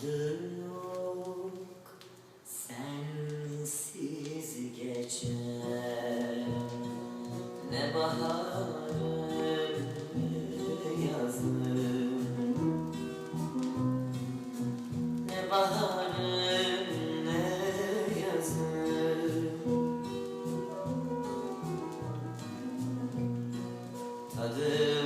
Tadı yok sensiz geçer. Ne baharın ne yazın Ne baharın ne yazın Tadı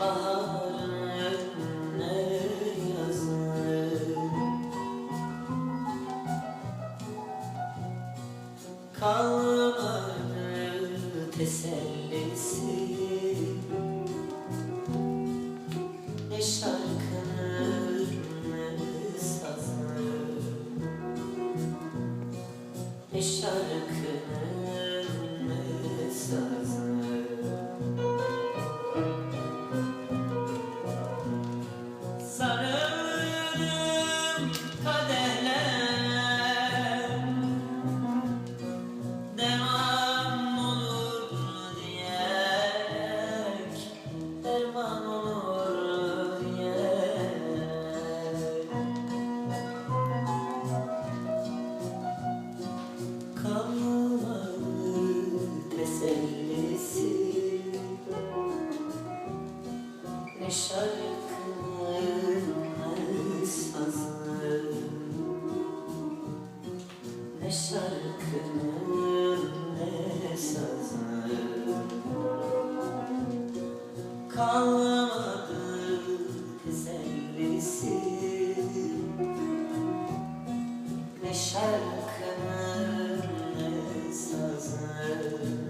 Kalmadı tesellisi Ne şarkının ne sazın Ne şarkının şarkının sazı Ne şarkının ne sazı Kalmadı güzelliğisi Ne şarkının ne sazı.